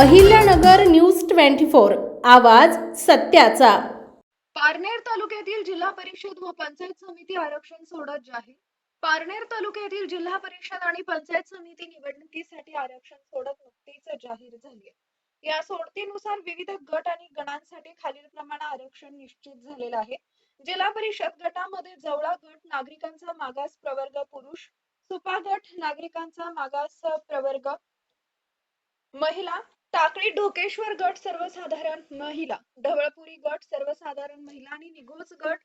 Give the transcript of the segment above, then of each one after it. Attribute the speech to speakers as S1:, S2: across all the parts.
S1: Ahilyanagar news twenty four आवाज सत्याचा.
S2: पारनेर तालुक्यातील जिल्हा परिषद व पंचायत समिती आरक्षण सोडत जाहीर. पारनेर तालुक्यातील जिल्हा परिषद आणि पंचायत समिती निवडणुकीसाठी आरक्षण सोडत नुकतीच जाहीर झाली या सोडतीनुसार विविध गट आणि गणांसाठी खालील खालीलप्रमाणे आरक्षण निश्चित झालेलं आहे. जिल्हा परिषद गटामध्ये जवळा गट नागरिकांचा मागास प्रवर्ग पुरुष सुपा गट नागरिकांचा मागास प्रवर्ग महिला टाकळी ढोकेश्वर गट सर्वसाधारण महिला ढवळपुरी गट सर्वसाधारण महिला आणि निघोज गट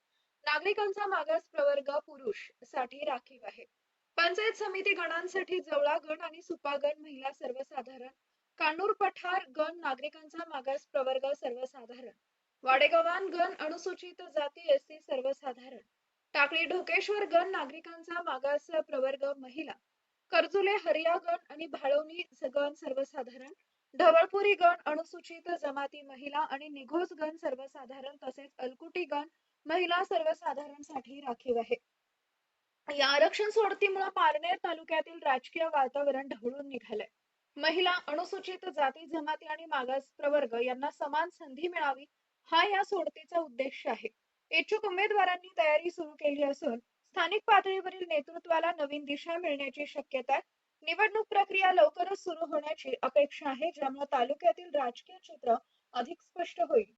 S2: नागरिकांचा मागास प्रवर्ग पुरुषसाठी राखीव आहे. पंचायत समिती गणांसाठी जवळा गण आणि सुपागण महिला सर्वसाधारण कानूर पठार गण नागरिकांचा मागास प्रवर्ग सर्वसाधारण वाडेगव्हाण गण अनुसूचित जाती एससी सर्वसाधारण टाकळी ढोकेश्वर गण नागरिकांचा मागास प्रवर्ग महिला कर्जुले हरिया गण आणि भाळवणी गण सर्वसाधारण ढवळपुरी गण अनुसूचित जमाती महिला आणि निघोज गण सर्वसाधारण तसेच अलकुटी गण महिला सर्वसाधारणसाठी राखीव आहे. या आरक्षण सोडतीमुळे पारनेर तालुक्यातील राजकीय वातावरण ढवळून निघालंय. महिला अनुसूचित जाती जमाती आणि मागास प्रवर्ग यांना समान संधी मिळावी हा या सोडतीचा उद्देश आहे. इच्छुक उमेदवारांनी तयारी सुरू केली असून स्थानिक पातळीवरील नेतृत्वाला नवीन दिशा मिळण्याची शक्यता आहे. निवडणूक प्रक्रिया लवकरच सुरू होण्याची अपेक्षा आहे ज्यामुळे तालुक्यातील राजकीय चित्र अधिक स्पष्ट होईल.